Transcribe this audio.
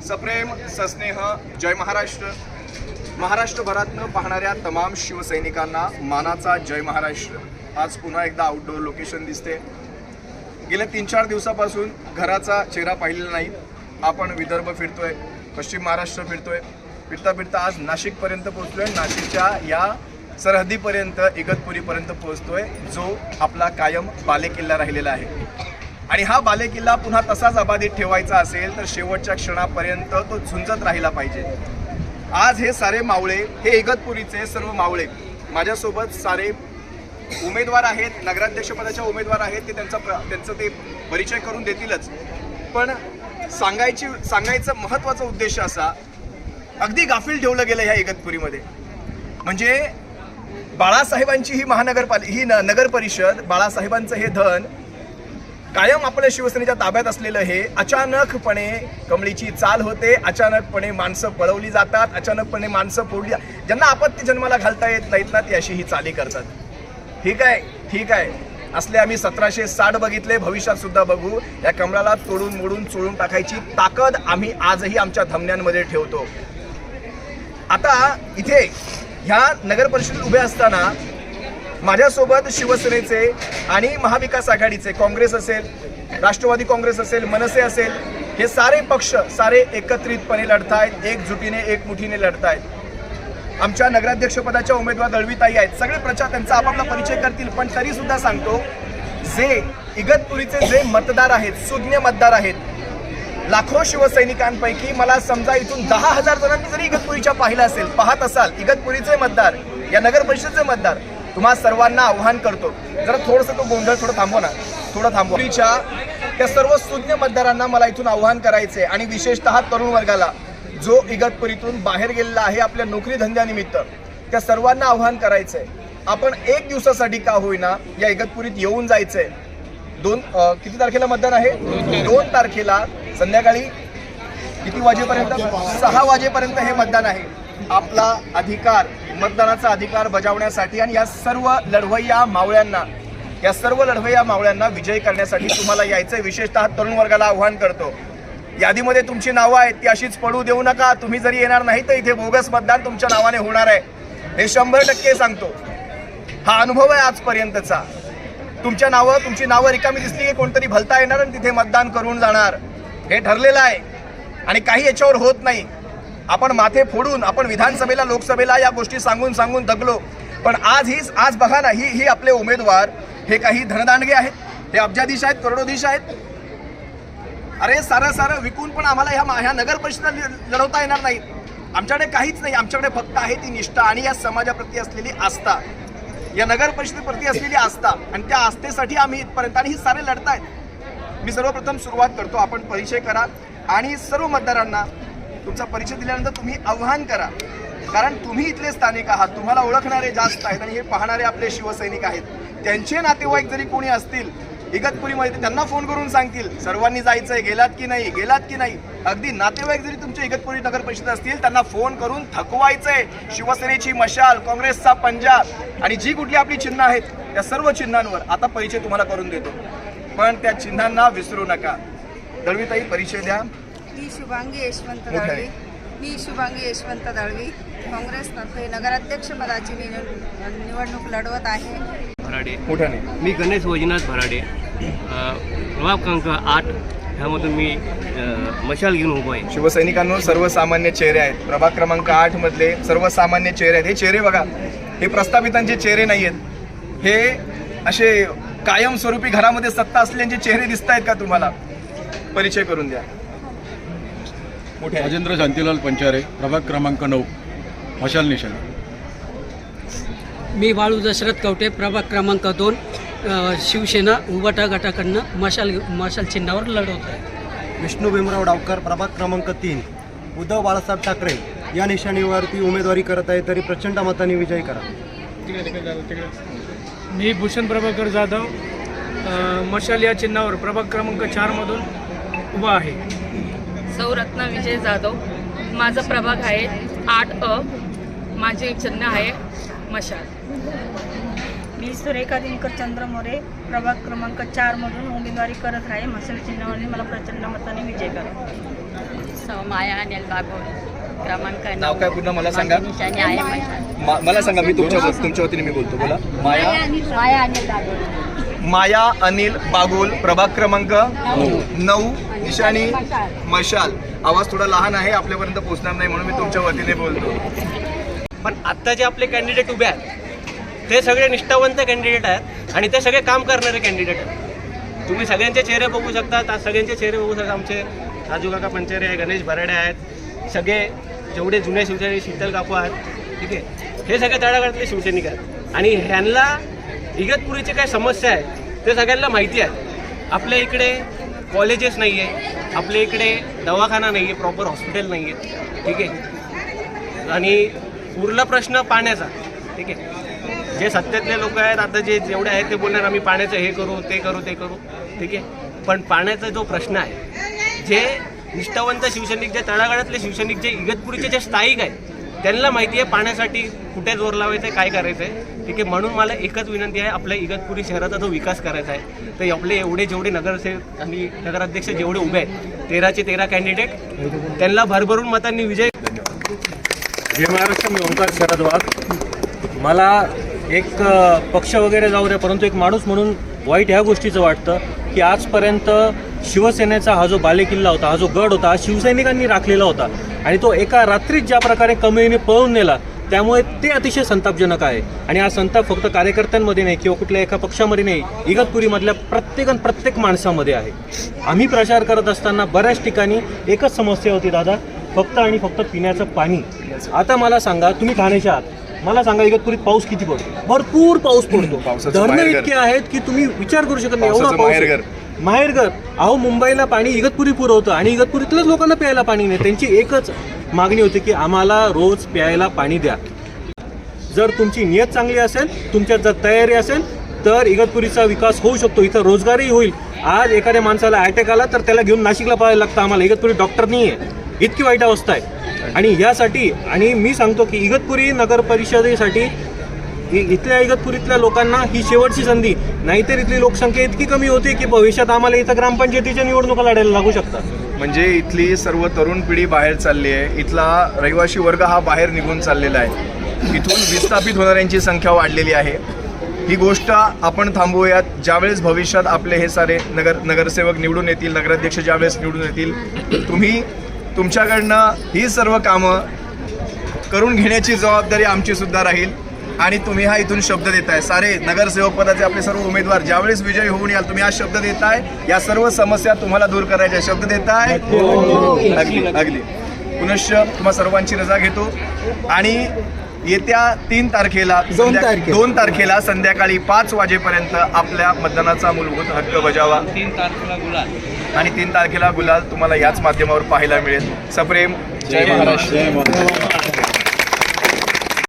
सप्रेम सस्नेह जय महाराष्ट्र. महाराष्ट्रभरातनं पाहणाऱ्या तमाम शिवसैनिकांना मानाचा जय महाराष्ट्र. आज पुन्हा एकदा आउटडोअर लोकेशन दिसते. गेल्या तीन चार दिवसापासून घराचा चेहरा पाहिलेला नाही. आपण विदर्भ फिरतोय पश्चिम महाराष्ट्र फिरतोय. फिरता फिरता आज नाशिकपर्यंत पोहोचतोय नाशिकच्या या सरहद्दीपर्यंत इगतपुरीपर्यंत पोहोचतोय जो आपला कायम बालेकिल्ला राहिलेला आहे. आणि हा बालेकिल्ला पुन्हा तसाच अबाधित ठेवायचा असेल तर शेवटच्या क्षणापर्यंत तो झुंजत राहिला पाहिजे. आज हे सारे मावळे हे इगतपुरीचे सर्व मावळे माझ्यासोबत सारे उमेदवार आहेत नगराध्यक्षपदाच्या उमेदवार आहेत ते त्यांचा प्र- त्यांचं ते परिचय करून देतीलच. पण सांगायची सांगायचं महत्त्वाचा उद्देश असा अगदी गाफील ठेवलं गेलं ह्या इगतपुरीमध्ये. म्हणजे बाळासाहेबांची ही महानगरपाल ही न नगर परिषद बाळासाहेबांचं हे धन कायम आपल्या शिवसेनेच्या ताब्यात असलेलं हे अचानकपणे कमळीची चाल होते अचानकपणे माणसं पळवली जातात अचानकपणे माणसं फोडली ज्यांना आपत्ती जन्माला घालता येत नाहीत ना ती अशी ही चाली करतात. ठीक आहे ठीक आहे. असले आम्ही सतराशे साठ बघितले भविष्यात सुद्धा बघू. या कमळाला तोडून मोडून चोळून टाकायची ताकद आम्ही आजही आमच्या धमन्यांमध्ये ठेवतो. आता इथे ह्या नगर परिषदेत उभे असताना माझ्यासोबत शिवसेनेचे आणि महाविकास आघाडीचे काँग्रेस असेल राष्ट्रवादी काँग्रेस असेल मनसे असेल हे सारे पक्ष सारे एकत्रितपणे लढतायत एकजुटीने एकमुठीने लढतायत. आमच्या नगराध्यक्षपदाच्या उमेदवार दळवीताई आहेत. सगळे प्रचार त्यांचा आपापला परिचय करतील पण तरी सुद्धा सांगतो जे इगतपुरीचे जे मतदार आहेत सुज्ञ मतदार आहेत लाखो शिवसैनिकांपैकी मला समजा इथून दहा हजार जणांनी जरी इगतपुरीच्या पाहिलं असेल पाहत असाल इगतपुरीचे मतदार या नगर परिषदेचे मतदार तुम्हा सर्वांना आव्हान करतो. जरा थोडंसं तो गोंधळ थोडं थांबव ना. थोडं थांबवलीच्या त्या सर्व सुज्ञ मतदारांना मला इथून आव्हान करायचे आणि विशेषतः तरुण वर्गाला जो इगतपुरीतून बाहेर गेलेला आहे आपल्या नोकरी धंद्यानिमित्त त्या सर्वांना आव्हान करायचंय. आपण एक दिवसासाठी का होईना या इगतपुरीत येऊन जायचंय. दोन किती तारखेला मतदान आहे? दोन तारखेला संध्याकाळी किती वाजेपर्यंत? सहा वाजेपर्यंत हे मतदान आहे. आपला अधिकार मतदानाचा अधिकार बजावण्यासाठी आणि या सर्व लढवय्या मावळ्यांना या सर्व लढवय्या मावळ्यांना विजयी करण्यासाठी तुम्हाला यायचं विशेषतः तरुण वर्गाला आव्हान करतो. यादीमध्ये तुमची नावं आहेत ती अशीच पडू देऊ नका. तुम्ही जरी येणार नाही तर इथे बोगस मतदान तुमच्या नावाने होणार आहे. हे शंभर टक्के सांगतो. हा अनुभव आहे आजपर्यंतचा. तुमच्या नावं तुमची नावं रिकामी दिसली की कोणतरी भलता येणार आणि तिथे मतदान करून जाणार. हे ठरलेलं आहे. आणि काही याच्यावर होत नाही. आपण माथे फोडून आपण विधानसभेला लोकसभेला या गोष्टी सांगून सांगून दगलो. पण आज ही आज बघा ना ही ही आपले उमेदवार हे काही धनदांडगे आहेत हे अब्जाधीश आहेत करोडोधीश आहेत. अरे सारं सारं विकून पण आम्हाला ह्या ह्या नगर परिषदा लढवता येणार नाही आमच्याकडे काहीच नाही आमच्याकडे फक्त आहे ती निष्ठा आणि या समाजाप्रती असलेली आस्था. या नगर परिषदेप्रती असलेली आस्था आणि त्या आस्थेसाठी आम्ही इथपर्यंत आणि ही सारे लढतायत. मी सर्वप्रथम सुरुवात करतो आपण परिचय करा. आणि सर्व मतदारांना तुमचा परिचय दिल्यानंतर तुम्ही आव्हान करा. कारण तुम्ही इथले स्थानिक आहात तुम्हाला ओळखणारे जास्त आहेत आणि हे पाहणारे आपले शिवसैनिक आहेत. त्यांचे नातेवाईक जरी कोणी असतील इगतपुरीमध्ये त्यांना फोन करून सांगतील सर्वांनी जायचं आहे गेलात की नाही गेलात की नाही. अगदी नातेवाईक जरी तुमच्या इगतपुरी नगर परिषद असतील त्यांना फोन करून थकवायचंय. शिवसेनेची मशाल काँग्रेसचा पंजाब आणि जी कुठली आपली चिन्ह आहेत त्या सर्व चिन्हांवर आता परिचय तुम्हाला करून देतो. पण त्या चिन्हांना विसरू नका. दळवीताई परिचय द्या. मी शुभांगी यशवंत. दळवी. मी शुभांगी यशवंत दळवी. काँग्रेसतर्फे नगराध्यक्षपदाची मी निव- निवडणूक लढवत आहे. भराडे. मोठ्याने मी गणेश वैजनाथ भराडे. अ, प्रभाग क्रमांक आठ. ह्यामधून मी अ, मशाल घेऊन उभो आहे. शिवसैनिकांवर सर्वसामान्य चेहरे आहेत. प्रभाग क्रमांक आठ मधले सर्वसामान्य चेहरे आहेत. हे चेहरे बघा. हे प्रस्थापितांचे चेहरे नाही आहेत. हे असे कायमस्वरूपी घरामध्ये सत्ता असलेल्यांचे चेहरे दिसत आहेत का तुम्हाला? परिचय करून द्या. मोठे. राजेंद्र शांतीलाल पंचारे प्रभाग क्रमांक नऊ मशाल निशाण. मी बाळू दशरथ कवटे प्रभाग क्रमांक दोन शिवसेना उबाटा गटाकडनं मशाल मशाल चिन्हावर लढवत आहे. विष्णू भीमराव डावकर प्रभाग क्रमांक तीन उद्धव बाळासाहेब ठाकरे या निशाणीवरती उमेदवारी करत आहे तरी प्रचंड मताने विजयी करा. मी भूषण प्रभाकर जाधव मशाल या चिन्हावर प्रभाग क्रमांक चारमधून उभा आहे. सौरत्न विजय जाधव. माझा प्रभाग आहे आठ अ. माझे चिन्ह आहे मशाल. मी सुरेखा दिनकर चंद्र मोरे प्रभाग क्रमांक चारमधून उमेदवारी करत आहे. मशाल चिन्हावरती मला प्रचंड मताने विजय करा. सौ माया अनिल बागोल क्रमांक नाव काय पूर्ण मला सांगा? मला सांगा मी तुमच्या तुमच्या वतीने मी बोलतो. बोला. माया माया अनिल बागोल. माया अनिल बागुल प्रभाग क्रमांक नऊ. निशाणी मशाल. आवाज थोडा लहान आहे आपल्यापर्यंत पोहोचणार नाही म्हणून मी तुमच्या वतीने बोलतो. पण आत्ता जे आपले कॅन्डिडेट उभे आहेत ते सगळे निष्ठावंत कॅन्डिडेट आहेत आणि ते सगळे काम करणारे कॅन्डिडेट आहेत. तुम्ही सगळ्यांचे चेहरे बघू शकता आज सगळ्यांचे चेहरे बघू शकता आमचे राजू काका पंचेरे आहे गणेश भराडे आहेत सगळे जेवढे जुने शिवसैनिक शीतल कापू आहेत ठीक आहे? हे सगळे तळागाळातले शिवसैनिक आहेत. आणि ह्यांना इगतपुरीची काय समस्या आहे ते सगळ्यांना माहिती आहे. आपल्या इकडे कॉलेजेस नाही आहे आपल्या इकडे दवाखाना नाही आहे प्रॉपर हॉस्पिटल नाही आहे ठीक? आहे आणि उरला प्रश्न पाण्याचा. ठीक? आहे जे सत्तेतले लोक आहेत आता जे जेवढे आहेत ते बोलणार आम्ही पाण्याचं हे करू ते करू ते करू. ठीक? आहे पण पाण्याचा जो प्रश्न आहे जे निष्ठावंत शिवसैनिक जे तळागाळातले शिवसैनिक जे इगतपुरीचे जे स्थायिक आहेत त्यांना माहिती आहे पाण्यासाठी कुठे जोर लावायचं आहे काय करायचं आहे. ठीक आहे म्हणून मला एकच विनंती आहे आपल्या इगतपुरी शहराचा जो विकास करायचा आहे तर आपले एवढे जेवढे नगरसेवक आणि नगराध्यक्ष जेवढे उभे आहेत तेराचे तेरा कॅन्डिडेट त्यांना भरभरून मतांनी विजय जय महाराष्ट्र मी ओंकार शरद वाघ मला एक पक्ष वगैरे जाऊ दे परंतु एक माणूस म्हणून वाईट ह्या गोष्टीचं वाटतं की आजपर्यंत शिवसेनेचा हा जो बालेकिल्ला होता हा जो गड होता हा शिवसैनिकांनी राखलेला होता. आणि तो एका रात्रीत ज्या प्रकारे कमळीने पळून नेला त्यामुळे ते अतिशय संतापजनक आहे. आणि हा संताप फक्त कार्यकर्त्यांमध्ये नाही किंवा कुठल्या एका पक्षामध्ये नाही इगतपुरीमधल्या प्रत्येक प्रत्येक माणसामध्ये आहे. आम्ही प्रचार करत असताना बऱ्याच ठिकाणी एकच समस्या होती दादा. फक्त आणि फक्त पिण्याचं पाणी. आता मला सांगा तुम्ही ठाण्याचे आहात. मला सांगा इगतपुरीत पाऊस किती पडतो? भरपूर पाऊस पडतो. धरणं. इतके आहेत की तुम्ही विचार करू शकत नाही. एवढा पाऊस. माहेरघर. अहो मुंबईला पाणी इगतपुरी पुरवतं आणि इगतपुरीतल्याच लोकांना प्यायला पाणी नाही. त्यांची एकच मागणी होती की आम्हाला रोज प्यायला पाणी द्या. जर तुमची नियत चांगली असेल तुमच्यात जर तयारी असेल तर इगतपुरीचा विकास होऊ शकतो. इथं रोजगारही होईल. आज एखाद्या माणसाला अटॅक आला तर त्याला घेऊन नाशिकला पाहायला लागतं आम्हाला. इगतपुरी डॉक्टर नाही आहे इतकी वाईट अवस्था आहे. आणि यासाठी आणि मी सांगतो की इगतपुरी नगर परिषदेसाठी इथल्या इगतपुरीतल्या लोकांना ही शेवटची संधी. नाहीतर इथली लोकसंख्या इतकी कमी होती की भविष्यात आम्हाला इथं ग्रामपंचायतीच्या निवडणुका लढायला लागू शकतात. म्हणजे इथली सर्व तरुण पिढी बाहेर चालली आहे. इथला रहिवासी वर्ग हा बाहेर निघून चाललेला आहे. इथून विस्थापित होणाऱ्यांची संख्या वाढलेली आहे. ही गोष्ट आपण थांबवूयात. ज्यावेळेस भविष्यात आपले हे सारे नगर नगरसेवक निवडून येतील नगराध्यक्ष ज्यावेळेस निवडून येतील तुम्ही तुमच्याकडनं ही सर्व कामं करून घेण्याची जबाबदारी आमची सुद्धा राहील. आणि तुम्ही हा इथून शब्द देताय. सारे नगरसेवक पदाचे आपले सर्व उमेदवार ज्यावेळेस विजयी होऊन याल तुम्ही हा शब्द देताय. या सर्व समस्या तुम्हाला दूर करायच्या शब्द देताय. अगदी अगदी. पुनश्च तुम्हा सर्वांची रजा घेतो. आणि येत्या तीन तारखेला संध्या- दोन तारखेला संध्याकाळी पाच वाजेपर्यंत आपल्या मतदानाचा मूलभूत हक्क बजावा. तीन तारखेला गुलाल. आणि तीन तारखेला गुलाल तुम्हाला याच माध्यमावर पाहायला मिळेल. सप्रेम. जय महाराष्ट्र. जय महाराष्ट्र.